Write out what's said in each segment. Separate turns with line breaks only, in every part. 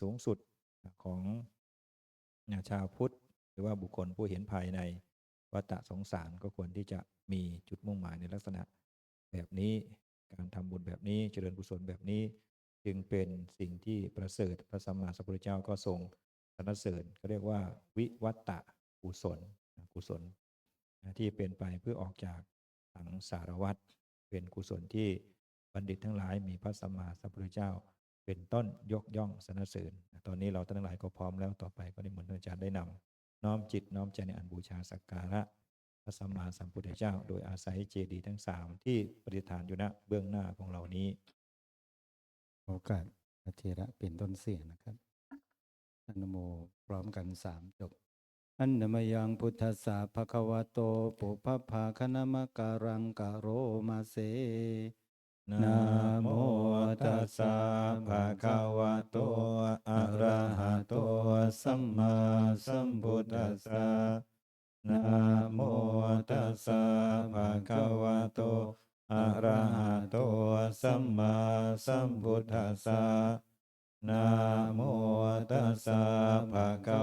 สูงสุดของชาวพุทธ หรือว่าบุคคลผู้เห็นภายในวัฏสงสารก็ควรที่จะมีจุดมุ่งหมายในลักษณะแบบนี้การทำบุญแบบนี้เจริญกุศลแบบนี้ จึงเป็นสิ่งที่ประเสริฐพระสัมมาสัมพุทธเจ้าก็ทรงสรรเสริญก็เรียกว่าวิวัตตะกุศลกุศล ที่เป็นไปเพื่อออกจากสังสารวัฏเป็นกุศลที่บัณฑิตทั้งหลายมีพระสัมมาสัมพุทธเจ้า เป็นต้นยกย่องสรรเสริญ ตอนนี้เราทั้งหลายก็พร้อมแล้วต่อไปก็ได้มนต์อาจารย์ได้นำน้อมจิตน้อมใจในอันบูชาสักการะพระสัมมาสัมพุทธเจ้า โดยอาศัยเจดีย์ทั้งสามที่ประดิษฐานอยู่ณเบื้องหน้าของเรานี้
โอกาสพระเทระเป็นต้นเสียงนะครับอนุโมพร้อมกันสามจบอันนมยังพุทธสสะภะควโต ปุพพภาคณมการังกะโรมาเส
นะโมตัสสะภะคะวะโต อะระหะโต สัมมาสัมพุทธัสสะนะโมตัสสะภะคะวะโต อะระหะโต สัมมาสัมพุทธัสสะนะโมตัสสะภะคะ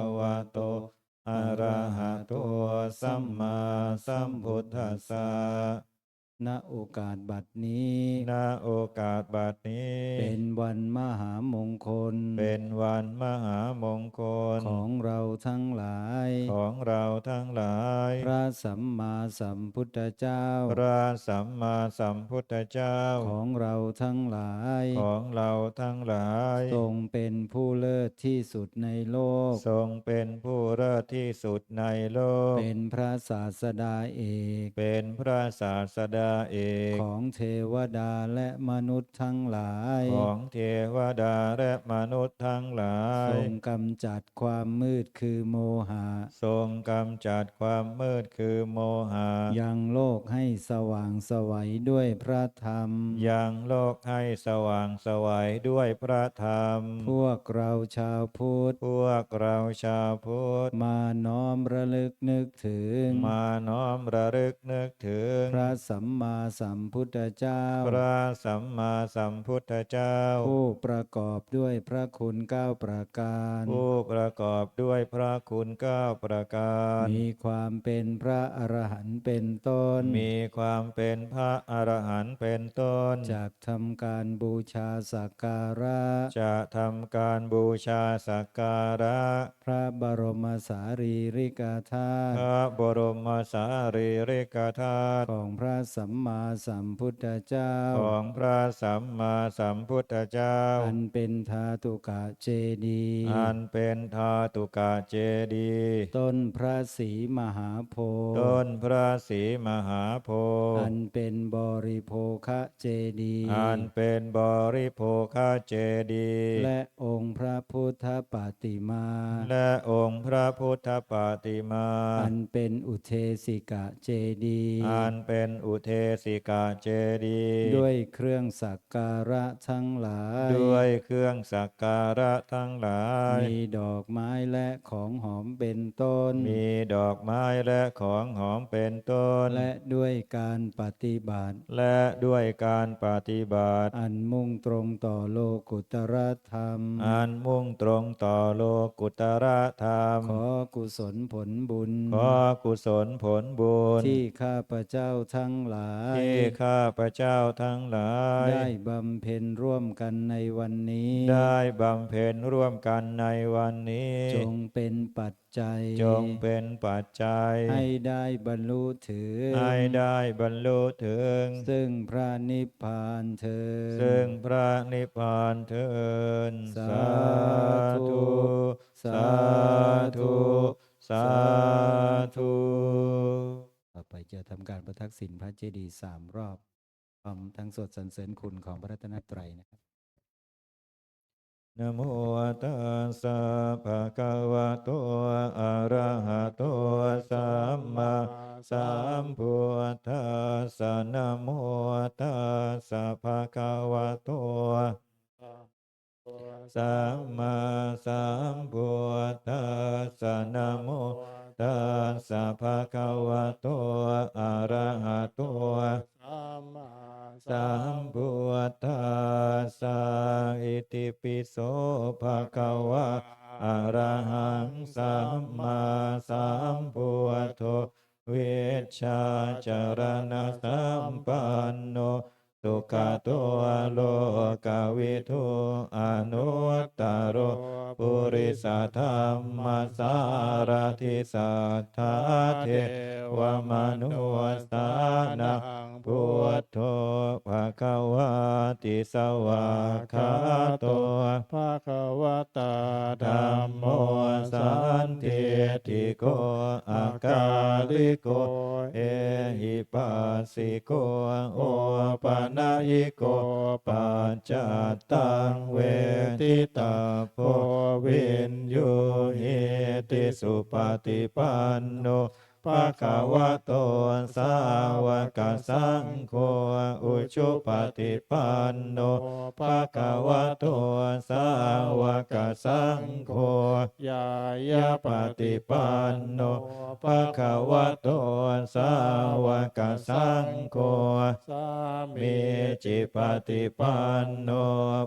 โอ
กาสบัดนี้
ณโอกาสบัดนี้
เป็นวันมหามงคล
เป็นวันมหามงคล
ของเราทั้งหลาย
ของเราทั้งหลาย
พระสัมมาสัมพุทธเจ้า
พระสัมมาสัมพุทธเจ้า
ของเราทั้งหลาย
ของเราทั้งหลาย
ทรงเป็นผู้เลิศที่สุดในโลก
ทรงเป็นผู้เลิศที่สุดในโลก
เป็นพระศาสดาเอก
เป็นพระศาสดาเอก
ของเทวดาและมนุษย์ทั้งหลาย
ของเทวดาและมนุษย์ทั้งหลาย
ทรงกำจัดความมืดคือโมหะ
ทรงกำจัดความมืดคือโมหะ
ยังโลกให้สว่างไสวัยด้วยพระธรรม
ยังโลกให้สว่างไสวัยด้วยพระธรรม
พวกเราชาวพุทธ
พวกเราชาวพุทธ
มาน้อมระลึกนึกถึง
มาน้อมระลึกนึกถึง
พระสัมมาสัมพุทธเจ้า
พระสัมมาสัมพุทธเจ้า
ผู้ประกอบด้วยพระคุณเก้าประการ
ผู้ประกอบด้วยพระคุณเก้าประการ
มีความเป็นพระอรหันต์เป็นต้น
มีความเป็นพระอรหันต์เป็นต้น
จากทำการบูชาสักการะ
จะทำการบูชาสักการะ
พระบรมสารีริกธา
พ
ตุ
ระบรมสารีริกธาตุ
ของพระสัมมาสัมพุทธเจ้า
ของพระสัมมาสัมพุทธเจ้า
อันเป็นธาตุกะเจดีย์
อันเป็นธาตุกาเจดีย์
ต้นพระศรีมหาโพธิ์
ต้นพระศรีมหาโพธิ์
อันเป็นบริโภคะเจดีย์
อันเป็นบริโภคาเจดีย์
และองค์พระพุทธปฏิมา
และองค์พระพุทธปาติมา
อันเป็นอุเทสิกะเจดีย์
อันเป็นอุเทสิกาเจดีย์
ด้วยเครื่องสักการะทั้งหลาย
ด้วยเครื่องสักการะทั้งหลาย
มีดอกไม้และของหอมเป็นต้น
มีดอกไม้และของหอมเป็นต้น
และด้วยการปฏิบัติ
และด้วยการปฏิบัติ
อันมุ่งตรงต่อโลกุตรธรรม
อันมุ่งตรงต่อโลกุตรธรรม
ขอกุศลผลบุญ
ขอกุศลผลบุญ
ที่ข้าพเจ้าทั้งหลาย
ที่ข้าพระเจ้าทั้งหลาย
ได้บำเพ็ญร่วมกันในวันนี้
ได้บำเพ็ญร่วมกันในวันนี้
จงเป็นปัจจัย
จงเป็นปัจจัย
ให้ได้บรรลุถึง
ให้ได้บรรลุถึง
ซึ่งพระนิพพานเธอญ
ซึ่งพระนิพพานเถิน
สาธุ
สาธุ สาธุ
ต่อไปจะทำการประทักษิณพระเจดีย์สามรอบพร้อมทั้งสวดสรรเสริญคุณของพระรัตนตรัยนะครับ
นโมตัสสะภะคะวะโต อะระหะโต สัมมาสัมพุทธัสสะนโมตัสสะภะคะวะโต สัมมาสัมพุทธัสสะนโม ตัสสะภะคะวะโตอะระหะโต
สัมมาสั
สัมพุทธัสสะอิติปิโสภะคะวะอะระหังสัมมาสัมพุทโธเวชชาจารณะสัมปันโน สุขโตโลกวิทูอนุตตรโรปุริสธรรมสารทิสัทธาเทวมนุสานังพุทโธภะคะวะติสวากขาโต
ภาควตา
ธัมโมสันติติโกอากาลิโก เอหิปัสสิโกโอปะนายิโกปัจจัตตังเวทิตาโพวินยูหิติสุปฏิปันโน ภะคะวะโตสาวกสังโฆอุชุปฏิปันโนภะคะวะโตสาวกสังโฆ
ยาย
ยะปฏิปันโนภะคะวะโตสาวกสังโฆ
สา
มีจิปฏิปันโน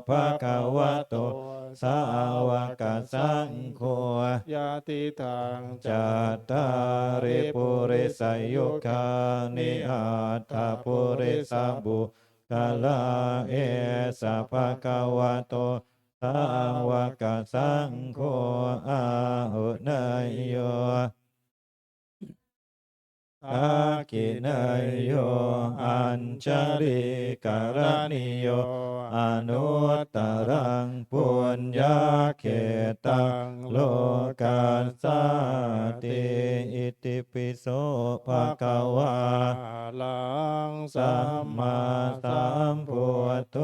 ภะคะวะโตสาวกสังโฆ
ยาติทาง
จัตตาริปุริสยุคานิอัตถปุริสบุคลาเอสะภะคะวะโตสาวกสังโฆอาหุนายโย อากินายโยอัญชริกรณิโย อนุตตรังปุญญาเขตังโลกัสสาติอิติปิโสภะคะวา
ลัง
สัมมาสัมพุทโธ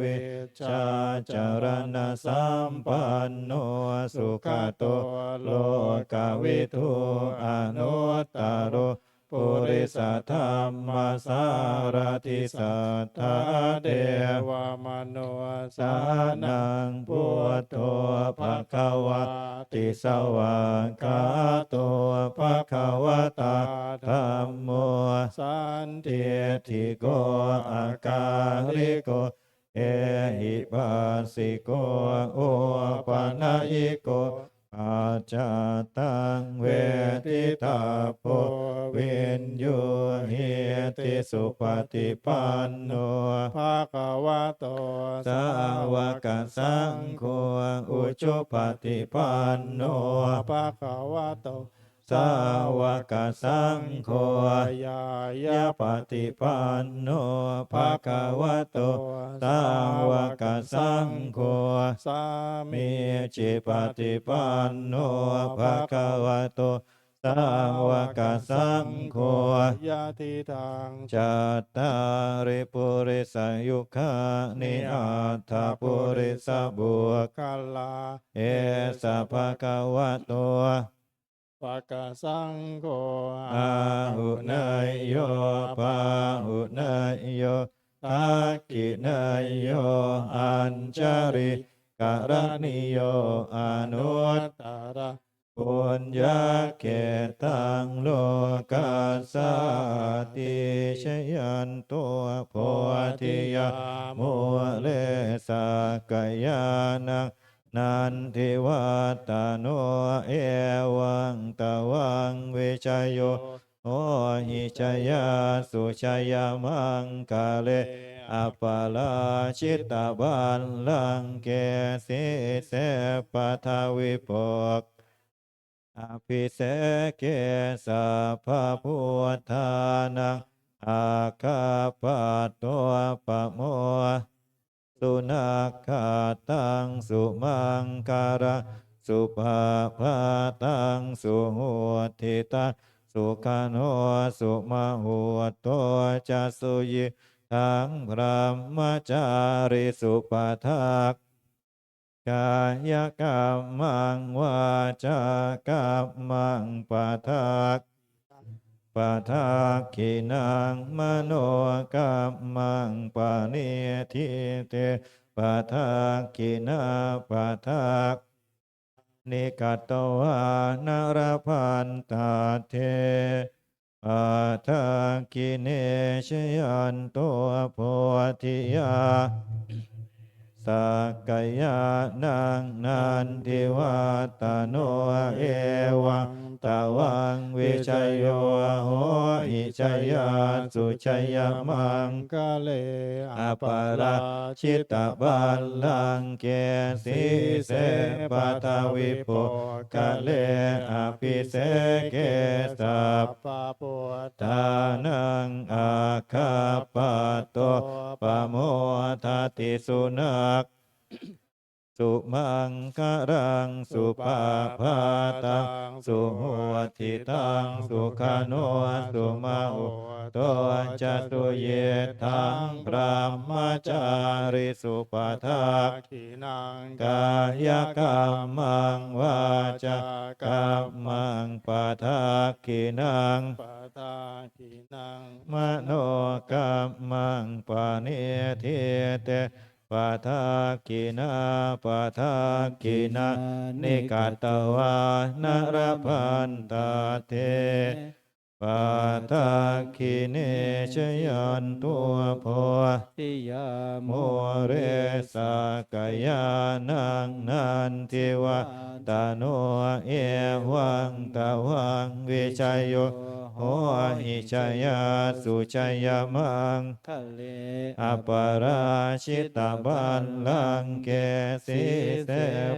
วิชชาจารณะสัมปันโนสุขโตโลกวิทูอนุตตรโร ปุริสธรรมสารติสัทธาเดว
มโน
สานังพุทโธภะคะวะติสวากขาโตภะคะวะตาธัมโม
สัน
เทธิโกอาการิโกเอหิปัสสิโกโอปะนะยิโก อาจาตังเวทิตาโพวินยูหิติสุปฏิปันโน
ภาควะโต
สาวกสังโฆอุชุปฏิปันโน
ภาควะโต
สาวกสังโฆ
ยาย
ยะปฏิปันโนภะคะวะโตสาวกสังโฆ
สามี
จิปฏิปันโนภะคะวะโตสาวกสังโฆ
ยาติทาง
จัตตาริปุริสยุคานิอาทาปุริสบุค
กาลา
เอสภะคะวะโต
ปะกะสังโฆ
อาหุนายโยปาหุนายโยอากินายโยอัญจาริกรณิโยอนุต
ตระ
ปุญญาเกตังโลกัสสาติชยันตัวโพธิยามุเลสกยานัง นันทิวัตโนเอวังตวังเวชโยโอหิชยาสุชยามังกาเลอัปปาลาชิตตาบันลังเกสิเสปทาวิปกอภิเสเกสัพพุทธานังอาคาปตัวปโม สุนัขขาตังสุมังการะสุภาพาตังสุหัวทิตาสุขาโนสุมาหัวตัวจะสุยิทังพระมจาริสุปทักกายกรรมังวาจากรรมังปทัก ปะทักขินังมโนกรรมังปะเนทิเตปะทักขินาปะทักนิกัตตวานารพันตาเทปัทากิเนชยันโตโพธิยา สักายานังนันทิวัตโนเอวังตวังวิชยโยโหหิชยาสุชยมัง
กะเล
อปาราชิตบัลลังเกสีเสปัทวิโปกะเลอภิเสเกสัพ
ปะปวด
ทานังอาคาปโตปโมทาติสุนัก สุมังคารังสุปาพาตังสุหัวทิตังสุขโนสุมาอุโตจะสุเยทังพระมจาริสุปทัก
ขีนัง
กายกรรมังวาจากรรมังปะทักขินัง
ปะทาขีนัง
มโนกรรมังปานิเทเต ปะทากินาปะทากินานิกาตวานรพันตาเท ปะทากิเนชยันตัวโพ
ติยา
โมเรสากายานังนันทิวะตาโนเอวังตาวังวิชัยโยโหหิชยาสุชัยมัง
ทะเล
อปาราชิตาบัลลังเกสีเส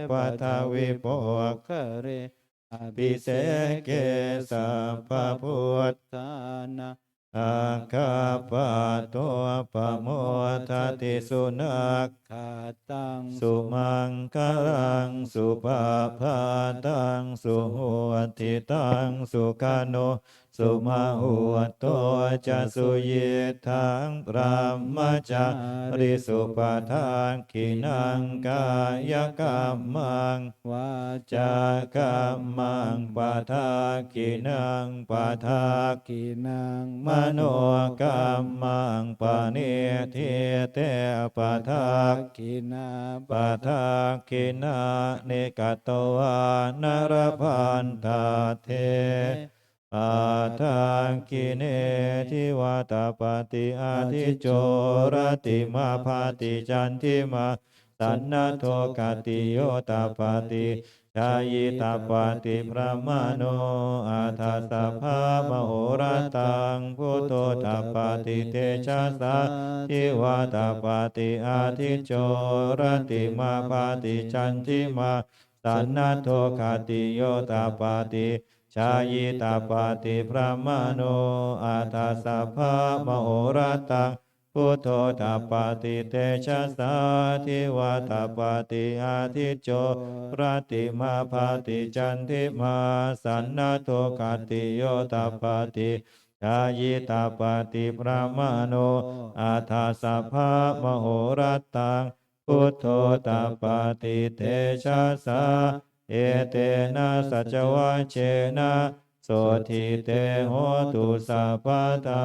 ปทวิปก
กะเร อ
ภิเสเกสัพพุทธา
นา
อาคาปะตัวปะโมทติสุนัก
ขาตัง
สุมังคลังสุปาพาตังสุหัวทิตังสุกานุ สุมาหัวโตจะสุเยทังพระมจาริสุปทานกินังกายกรรมัง
วา
จากรรมังปะทากินังปะทา
กินัง
มโนกรรมังปะเนเทเตปะทา
กินา
ปะทากินาเนกตตวานรพันตาเท ปะทากิเนทิวาตาปฏิอาทิโจรติมาภาติจันทิมาสันนโทกติโยตาปฏิชายิตาปฏิพระมโนอาทาสภามโหรตังพุทโธตาปฏิเตชะสาทิวาตาปาติอาทิโจรติมาปาติจันทิมาสันนโทคาติโยตาปาติ ชายิตาปาติพระมโนอาทาสภามโหรตังพุทโธตาปาติเตชะสาทิวาตาปาติอาทิโจรติมาปาติจันทิมาสันนาโทคาติโยตาปาติชายิตาปาติพระมโนอาทาสภามโหรตังพุทโธตาปาติเตชะสา เอเตนะสัจวัชเชนะโสทิเตโหตุสัพพตา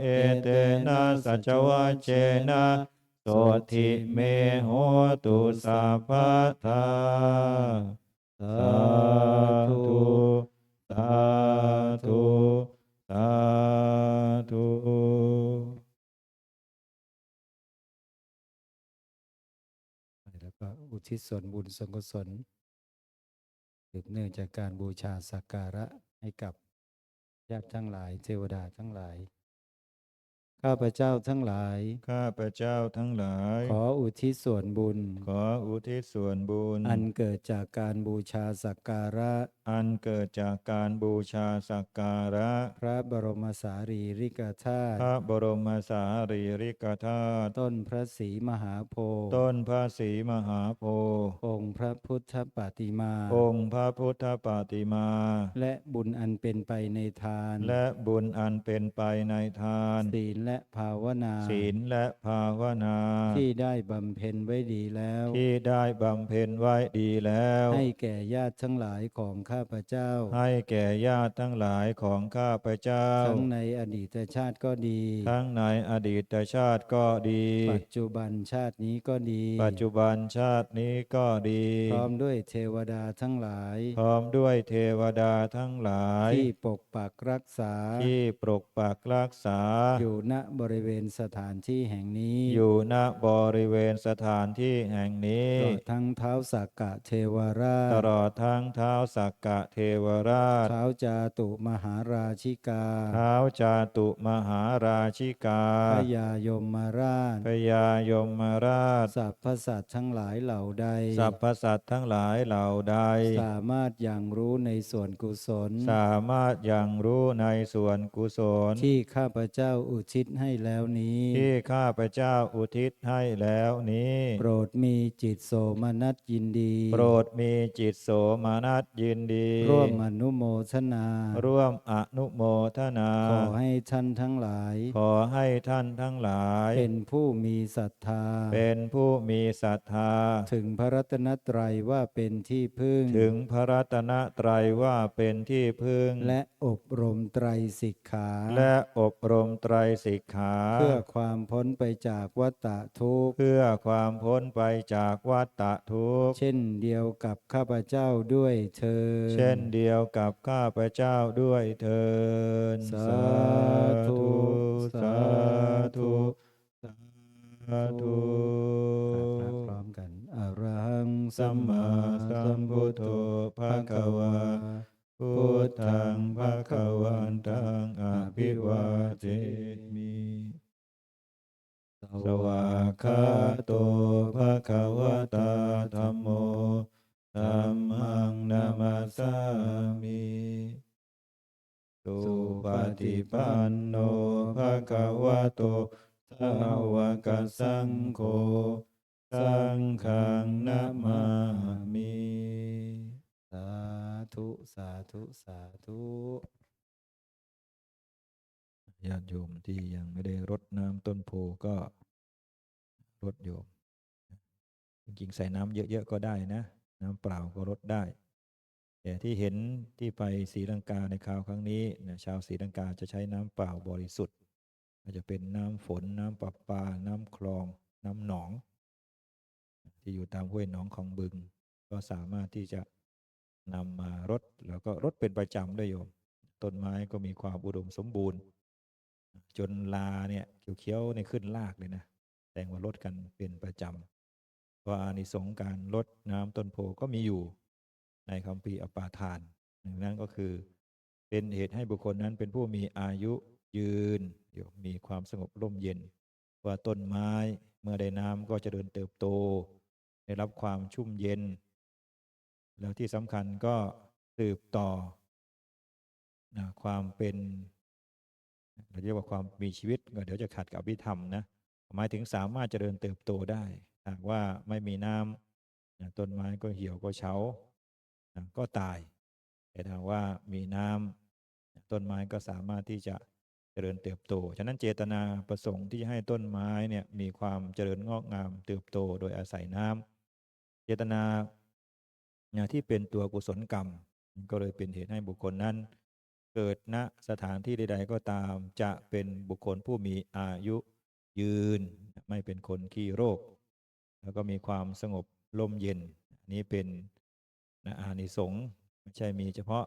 เอเตนะสัจวัชเชนะโสทิเมโหตุสัพพทา
สา
สา
ธุ
สาธุสาธุ
แล้วก็อุทิศส่วนบุญส่วนกุศล บเนื่องจากการบูชาสักการะให้กับญาติทั้งหลายเทวดาทั้งหลาย ข้าพเจ้าทั้งหลาย
ข้าพเจ้าทั้งหลาย
ขออุทิศส่วนบุญ
ขออุทิศส่วนบุญ
อันเกิดจากการบูชาสักการะ
อันเกิดจากการบูชาสักการะ
พระบรมสารีริกธาตุ
พระบรมสารีริกธาตุ
ต้นพระศรีมหาโพธิ์
ต้นพระศรีมหาโพธิ์
องค์พระพุทธปฏิมา
องค์พระพุทธปาติมา
และบุญอันเป็นไปในทาน
และบุญอันเป็นไปในทาน
ศีลและและภาวนา
ศีลและภาวนา
ที่ได้บำเพ็ญไว้ดีแล้ว
ที่ได้บำเพ็ญไว้ดีแล้ว
ให้แก่ญาติทั้งหลายของข้าพเจ้า
ให้แก่ญาติทั้งหลายของข้าพเจ้า
ทั้งในอดีตชาติก็ดี
ทั้งในอดีตชาติก็ดี
ปัจจุบันชาตินี้ก็ดี
ปัจจุบันชาตินี้ก็ดี
พร้อมด้วยเทวดาทั้งหลาย
พร้อมด้วยเทวดาทั้งหลาย
ที่ปกปักรักษา
ที่ปกปักรักษา
อยู่ณบริเวณสถานที่แห่งนี้
อยู่ณบริเวณสถานที่แห่งนี้
ตลอดทั้งเท้าสักกะเทวราช
ตลอดทั้งเท้าสักกะเทวราช
เท้าจาตุมหาราชิกา
เท้าจาตุมหาราชิกา
พญายมราช
พญายมราช
สัพพสัตว์ทั้งหลายเหล่าใด
สรรพสัตว์ทั้งหลายเหล่าใด
สามารถอย่างรู้ในส่วนกุศล
สามารถยังรู้ในส่วนกุศล
ที่ข้าพเจ้าอุทิศให้แล้วนี้
ที่ข้าพเจ้าอุทิศให้แล้วนี้
โปรดมีจิตโสมนัสยินดี
โปรดมีจิตโสมนัสยินดี
ร่วมอนุโมทนา
ร่วมอนุโมทนา
ขอให้ท่านทั้งหลาย
ขอให้ท่านทั้งหลาย
เป็นผู้มีศรัทธา
เป็นผู้มีศรัทธา
ถึงพระรัตนตรัยว่าเป็นที่พึ่ง
ถึงพระรัตนตรัยว่าเป็นที่พึ่ง
และอบรมไตรสิกขา
และอบรมไตรสิกขา
เพื่อความพ้นไปจากวัฏฏะทุกข์
เพื่อความพ้นไปจากวัฏฏะทุกข์
เช่นเดียวกับข้าพเจ้าด้วยเธอญ
เช่นเดียวกับข้าพเจ้าด้วยเถิน
สาธุ
สาธุ สาธุ
กราบพร้อมกันอรหัง
สัมมาสัมพุทโธภะคะวา ธุ สาธุ สา
ธุ
ญาติโยมที่ยังไม่ได้รดน้ำต้นโพก็รดโยม จริงๆ ใส่น้ำเยอะ ๆ ก็ได้นะ น้ำเปล่าก็รดได้ แต่ที่เห็นที่ไปศรีลังกาในคราวครั้งนี้นะชาวศรีลังกาจะใช้น้ำเปล่าบริสุทธิ์อาจจะเป็นน้ำฝน น้ำประปา น้ำคลอง น้ำหนอง ที่อยู่ตามห้วยหนองของบึง ก็สามารถที่จะ นำมารดแล้วก็รดเป็นประจำด้วยโยม ต้นไม้ก็มีความอุดมสมบูรณ์ จนลาเนี่ยเขียวๆในขึ้นรากเลยนะแสดงว่าลดกันเป็นประจำเพราอานิสงส์การลดน้ำต้นโพก็มีอยู่ในคำพีอปาทานหนึ่งนั้นก็คือ เป็นเหตุให้บุคคลนั้นเป็นผู้มีอายุยืนอยู่มีความสงบร่มเย็น ว่าต้นไม้เมื่อได้น้ำก็จะเดินเติบโต ได้รับความชุ่มเย็น แล้วที่สำคัญก็สืบต่อนะความเป็นเราเรียกว่าความมีชีวิตก็เดี๋ยวจะขัดกับอภิธรรมนะหมายถึงสามารถเจริญเติบโตได้หากว่าไม่มีน้ำนะต้นไม้ก็เหี่ยวก็เฉานะก็ตาย แต่ถ้าว่ามีน้ำต้นไม้ก็สามารถที่จะเจริญเติบโต ฉะนั้นเจตนาประสงค์ที่จะให้ต้นไม้เนี่ยมีความเจริญงอกงามเติบโตโดยอาศัยน้ำเจตนา นี่ยที่เป็นตัวกุศลกรรม ก็เลยเป็นเหตุให้บุคคลนั้น เกิดณสถานที่ใด ๆ ก็ตามจะเป็นบุคคลผู้มีอายุยืน ไม่เป็นคนขี้โรค แล้วก็มีความสงบร่มเย็น นี้เป็นนะอานิสงส์ไม่ใช่มีเฉพาะ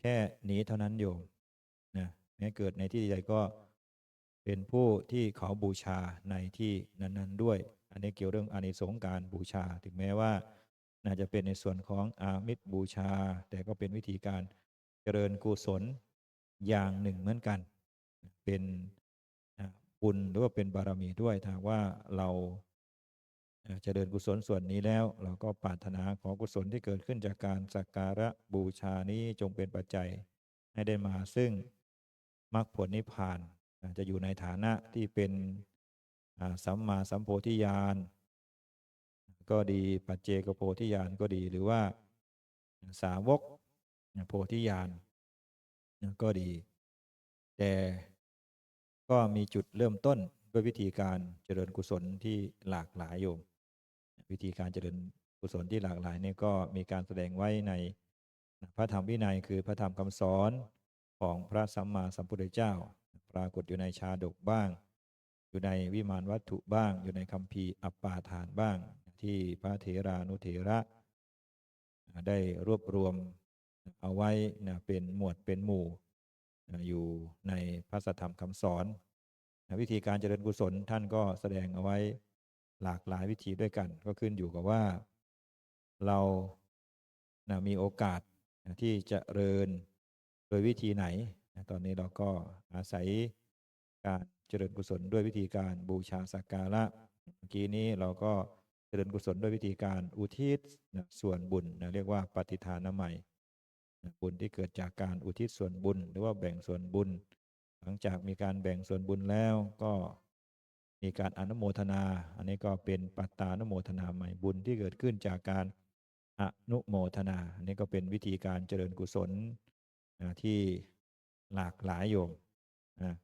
แค่หนีเท่านั้นโยมนะแม้เกิดในที่ใดก็เป็นผู้ที่เขาบูชาในที่นั้น ๆ ด้วย อันนี้เกี่ยวเรื่องอานิสงส์การบูชาถึงแม้ว่า น่าจะเป็นในส่วนของอามิตรบูชา แต่ก็เป็นวิธีการเจริญกุศลอย่างหนึ่งเหมือนกัน เป็นบุญหรือว่าเป็นบารมีด้วยถ้าว่าเราเอ่อเจริญกุศลส่วนนี้แล้ว เราก็ปรารถนาขอกุศลที่เกิดขึ้นจากการสักการะบูชานี้จงเป็นปัจจัยให้ได้มาซึ่งมรรคผลนิพพานจะอยู่ในฐานะที่เป็นสัมมาสัมโพธิญาณ ก็ดีปัจเจกโพธิญาณก็ดีหรือว่าสาวกโพธิญาณก็ดี แต่ก็มีจุดเริ่มต้นด้วยวิธีการเจริญกุศลที่หลากหลายโยมวิธีการเจริญกุศลที่หลากหลายนี่ก็มีการแสดงไว้ในพระธรรมวินัยคือพระธรรมคำสอนของพระสัมมาสัมพุทธเจ้า ปรากฏอยู่ในชาดกบ้าง อยู่ในวิมานวัตถุบ้าง อยู่ในคัมภีร์อัปปาทานบ้าง ที่พระเถรานุเถระ ได้รวบรวมเอาไว้นะเป็นหมวดเป็นหมู่นะอยู่ในพระสัทธรรมคำสอนนะวิธีการเจริญกุศลท่านก็แสดงเอาไว้หลากหลายวิธีด้วยกัน ก็ขึ้นอยู่กับว่าเรานะมีโอกาสนะที่จะเริญโดยวิธีไหนนะตอนนี้เราก็อาศัยการเจริญกุศลด้วยวิธีการบูชาสักการะเมื่อกี้นี้เราก็ ริญกุศลด้วยวิธีการอุทิศนะส่วนบุญนะเรียกว่าปฏิทานใหม่นะบุญที่เกิดจากการอุทิศส่วนบุญ หรือว่าแบ่งส่วนบุญ หลังจากมีการแบ่งส่วนบุญแล้วก็มีการอนุโมทนา อันนี้ก็เป็นปัตตานุโมทนาใหม่บุญที่เกิดขึ้นจากการอนุโมทนา อันนี้ก็เป็นวิธีการเจริญกุศลนะที่หลากหลายโยมนะ